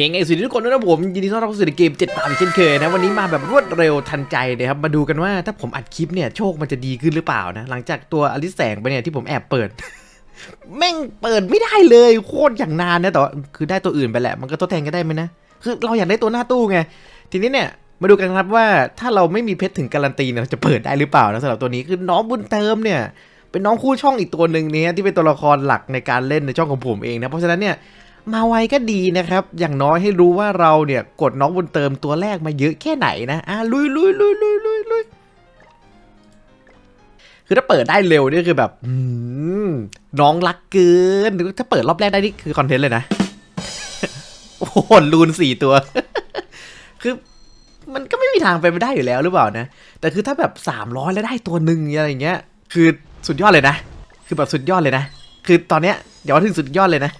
เคงไงสวัสดีทุกคนด้วยนะผมยินดีต้อนรับเข้าสู่เกมเจ็ดตามอีกเช่นเคยนะวันนี้มาแบบรวดเร็วทันใจนะครับมาดูกันว่าถ้าผมอัดคลิปเนี่ยโชคมันจะดีขึ้นหรือเปล่านะหลังจากตัวอลิสแสงไปเนี่ยที่ผมแอบเปิด แม่งเปิดไม่ได้เลยโคตรอย่างนานนะแต่ว่าคือได้ตัวอื่นไปแหละมันก็ทดแทนกันได้ไหมนะคือเราอยากได้ตัวหน้าตู้ไงทีนี้เนี่ยมาดูกันครับว่าถ้าเราไม่มีเพชรถึงการันตีเนี่ยเราจะเปิดได้หรือเปล่านะสำหรับตัวนี้คือน้องบุญเติมเนี่ยเป็นน้องคู่ช่องอีกตัวหนึ่งเนี่ยที่เป็นตัวละครหลักในการเล่นในช่องของผมเองนะเพราะฉะนั้นเนี่ย มาไวก็ดีนะครับ อย่างน้อยให้รู้ว่าเราเนี่ยกดน้องบุญเติมตัวแรกมาเยอะแค่ไหนนะอะลุยลุยลุยลุยลุยลุยคือถ้าเปิดได้เร็วนี่คือแบบน้องรักเกิน ถ้าเปิดรอบแรกได้นี่คือคอนเทนต์เลยนะ โอ้โหลูนสี่ตัว คือมันก็ไม่มีทางเป็นไปได้อยู่แล้วหรือเปล่านะ แต่คือถ้าแบบสามร้อยแล้วได้ตัวหนึ่งอะไรเงี้ย คือสุดยอดเลยนะ คือแบบสุดยอดเลยนะ คือตอนเนี้ย เดี๋ยวถึงสุดยอดเลยนะ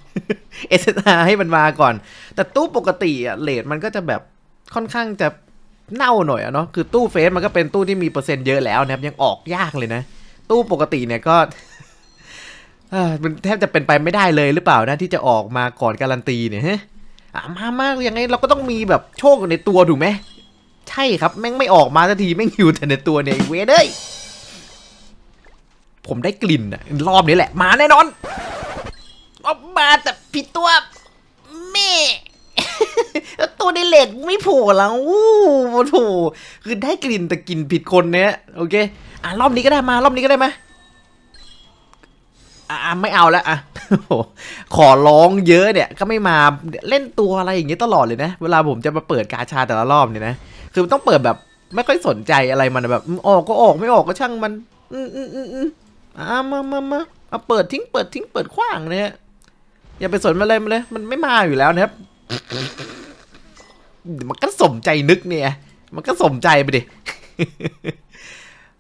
เอสให้มันมาก่อน แต่ตู้ปกติอะเลทมันก็จะแบบค่อนข้างจะเน่าหน่อยอะเนาะคือตู้เฟสมันก็เป็นตู้ที่มีเปอร์เซ็นต์เยอะแล้วนะครับยังออกยากเลยนะ ตู้ปกติเนี่ยก็มันแทบจะเป็นไปไม่ได้เลยหรือเปล่านะที่จะออกมาก่อนการันตีเนี่ยฮะอะมามายังไงเราก็ต้องมีแบบโชคในตัวถูกไหมใช่ครับแม่งไม่ออกมาสักทีแม่งอยู่แต่ในตัวเนี่ยไอ้เวทเอ้ยผมได้กลิ่นอะรอบนี้แหละ มาแน่นอน ออกมาแต่ผิดตัวแม่แล้วตัวในเลดไม่โผล่แล้วอู้โอ้โหคือได้กลิ่นแต่กลิ่นผิดคนเนี่ยโอเค อะรอบนี้ก็ได้มารอบนี้ก็ได้มาอะอะไม่เอาแล้วอะโอ้โหขอร้องเยอะเนี่ยก็ไม่มาเล่นตัวอะไรอย่างเงี้ยตลอดเลยนะ เวลาผมจะมาเปิดกาชาแต่ละรอบเนี่ยนะคือต้องเปิดแบบไม่ค่อยสนใจอะไรมันแบบออกก็ออกไม่ออกก็ช่างมัน อืมอืมอืมอืมอะมามามาเอาเปิดทิ้งเปิดทิ้งเปิดขว้างเนี่ย อย่าไปสนมันเลยมันเลย มันไม่มาอยู่แล้วนะครับ มันก็สมใจนึกเนี่ย มันก็สมใจไปดิ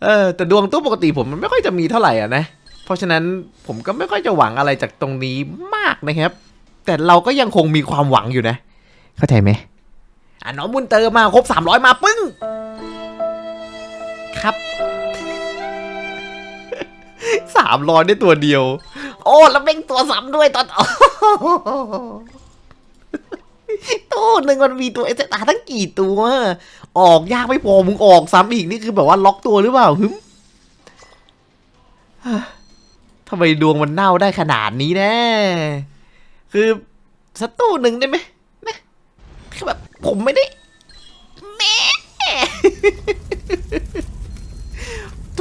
เออ แต่ดวงตู้ปกติผมมันไม่ค่อยจะมีเท่าไหร่อะนะ เพราะฉะนั้นผมก็ไม่ค่อยจะหวังอะไรจากตรงนี้มากนะครับ แต่เราก็ยังคงมีความหวังอยู่นะ เข้าใจไหมอะน้องบุญเติมมาครบสามร้อยมาปึ้ง ครับสามร้อยได้ตัวเดียวโอ้แล้วเบ่งตัวซ้ำด้วยตอนตู้หนึ่งมันมีตัวเอสตาตั้งกี่ตัว ออกยากไม่พอมึงออกซ้ำอีกนี่คือแบบว่าล็อกตัวหรือเปล่าฮึมทำไมดวงมันเน่าได้ขนาดนี้แนะคือสักตู้หนึ่งได้ไหมนะคือแบบผมไม่ได้แม่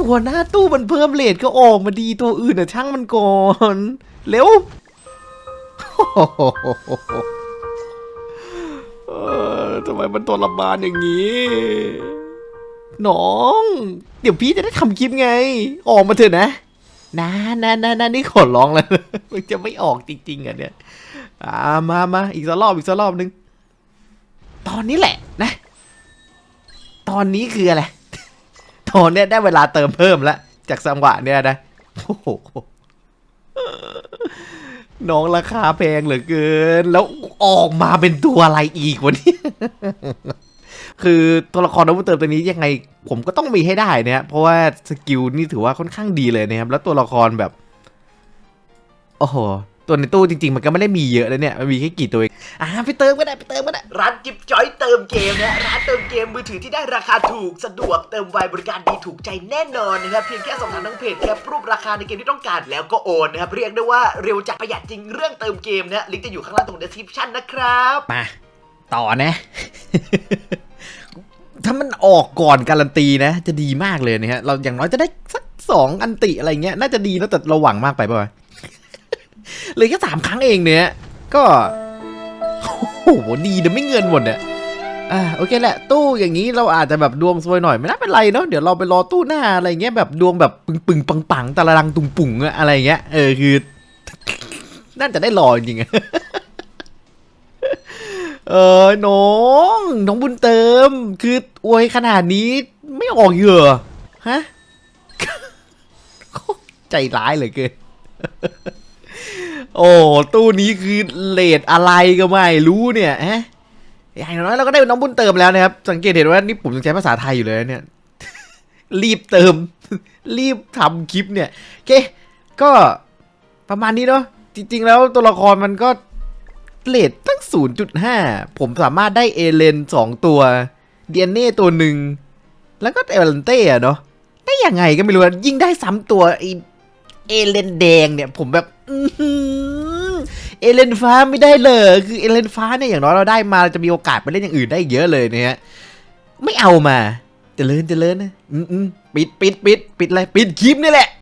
ตัวหน้าตู้มันเพิ่มเลทก็ออกมาดีตัวอื่นอะช่างมันก่อน เร็วทำไมมันทรมานอย่างนี้น้อง เดี๋ยวพี่จะได้ทำคลิปไง ออกมาเถอะนะนะนะนะนะนี่ขอร้องแล้วมันจะไม่ออกจริงๆอะเนี่ยอ่ามามาอีกสักรอบอีกสักรอบหนึ่งตอนนี้แหละนะ ตอนนี้คืออะไร ตอนเนี้ยได้เวลาเติมเพิ่มแล้ว จากจังหวะเนี้ยนะโอ้โหน้องราคาแพงเหลือเกิน แล้วออกมาเป็นตัวอะไรอีกวะเนี่ยคือตัวละครน้องเติมตัวนี้ยังไง ผมก็ต้องมีให้ได้เนี่ยเพราะว่าสกิลนี่ถือว่าค่อนข้างดีเลยนะครับ แล้วตัวละครแบบ โอ้โห ตัวในตู้จริงๆ มันก็ไม่ได้มีเยอะเลยเนี่ย มันมีแค่กี่ตัวเองอ่าไปเติมก็ได้ไปเติมก็ได้ร้านจิบจอยเติมเกมนะร้านเติมเกมมือถือที่ได้ราคาถูกสะดวกเติมไวบริการดีถูกใจแน่นอนนะครับเพียงแค่สอบถามทั้งเพจแคปรูปราคาในเกมที่ต้องการแล้วก็โอนนะครับเรียกได้ว่าเร็วจัดประหยัดจริงเรื่องเติมเกมนะลิงก์จะอยู่ข้างล่างตรง description นะครับมาต่อนะถ้ามันออกก่อนการันตีนะ จะดีมากเลยนะฮะเราอย่างน้อยจะได้สักสองอันติอะไรเงี้ยน่าจะดีนะแต่เราหวังมากไปป่ะวะ เหลยแค่สามครั้งเองเนี่ย ก็โอ้โหดีนะไม่เงินหมดเนี่ยอ่าโอเคแหละ ตู้อย่างนี้เราอาจจะแบบดวงซวยหน่อยไม่น่าเป็นไรเนาะเดี๋ยวเราไปรอตู้หน้าอะไรเงี้ยแบบดวงแบบปึงปึงปังปังตะละรังตุงปุ่งอะอะไรเงี้ยเออคือน่าจะได้รอจริงๆเออน้องน้องบุญเติม คืออวยขนาดนี้ไม่ออกเหยื่อฮะใจร้ายเหลยเกิน โอ้ตู้นี้คือเลดอะไรก็ไม่รู้เนี่ยฮะอย่างน้อยเราก็ได้น้องบุญเติมแล้วนะครับ สังเกตเห็นว่านี่ผมยังใช้ภาษาไทยอยู่เลยเนี่ย รีบเติม รีบทำคลิปเนี่ยโอเคก็ประมาณนี้เนาะจริง ๆ แล้วตัวละครมันก็เลทตั้ง 0.5 ผมสามารถได้เอเลน 2 ตัวเดียนเน่ตัวหนึ่ง แล้วก็เอลันเต้อะเนาะได้ยังไงก็ไม่รู้ยิ่งได้ซ้ำตัวไอ เอเลนแดงเนี่ยผมแบบเอเลนฟ้าไม่ได้เลยคือเอเลนฟ้าเนี่ยอย่างน้อยเราได้มาเราจะมีโอกาสไปเล่นอย่างอื่นได้เยอะเลยเนี่ยไม่เอามาเจริญเจริญนะอืมอืมปิดปิดปิดปิดอะไรปิดคลิปนี่แหละ